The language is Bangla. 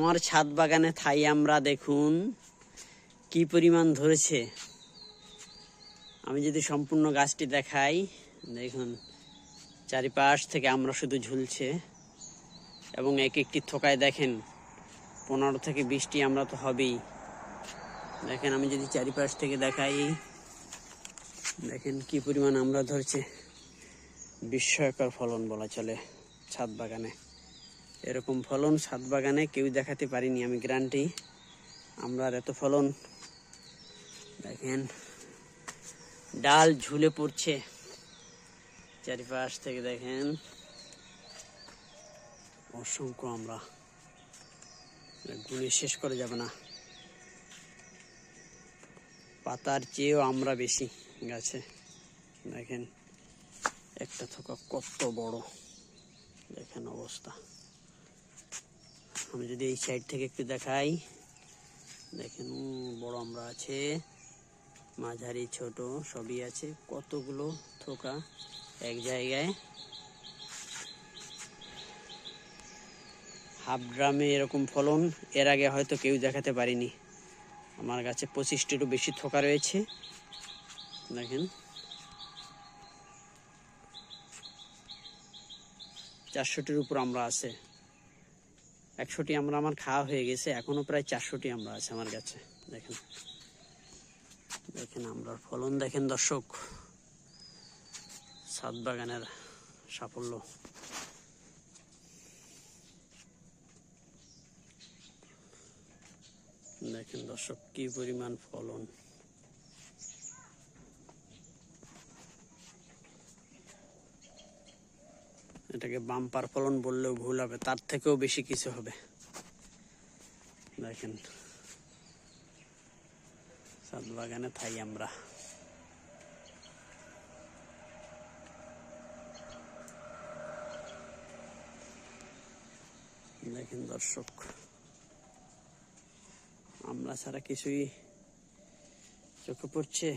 আমার ছাদ বাগানে থাই আমরা, দেখুন কি পরিমাণ ধরেছে। আমি যদি সম্পূর্ণ গাছটি দেখাই, দেখুন, চারিপাশ থেকে আমরা শুধু ঝুলছে এবং এক একটি থোকায় দেখেন, পনেরো থেকে বিশটি আমরা তো হবেই। দেখেন, আমি যদি চারিপাশ থেকে দেখাই, দেখেন কি পরিমাণ আমরা ধরছে। বিস্ময়কর ফলন বলা চলে ছাদ বাগানে। এরকম ফলন ছাদ বাগানে কেউ দেখাতে পারিনি আমি গ্রান্টি আমরা এত ফলন। দেখেন, ডাল ঝুলে পড়ছে। চারিপাশ থেকে দেখেন, অসংখ্য আমরা। গুণে শেষ করে যাবে না। পাতার চেয়েও আমরা বেশি গাছে। দেখেন, একটা থোকা কত বড়। দেখেন অবস্থা। আমি যদি এই সাইড থেকে একটু দেখাই। দেখেন বড় আমরা আছে, মাঝারি, ছোট, সবই আছে। কতগুলো থোকা এক জায়গায়। হাফ ড্রামে এরকম ফলন, এর আগে হয়তো কেউ দেখাতে পারিনি। আমার কাছে পঁচিশটিরও বেশি থোকা রয়েছে। দেখেন। চারশোটির উপর আমরা আছে। একশোটি আমরা, আমার খাওয়া হয়ে গেছে। এখনও প্রায় চারশোটি আমরা আছে আমার কাছে। দেখেন। দেখেন আমরা ফলন। দেখেন দর্শক সাত বাগানের সাফল্য। দেখেন দর্শক, কি পরিমাণ ফলন। এটাকে বাম্পার ফলন বললেও ভুল হবে, তার থেকেও বেশি কিছু হবে। দেখেন সাত বাগানে থাই আমরা। দেখেন দর্শক, আমরা ছাড়া কিছুই চোখে পড়ছে।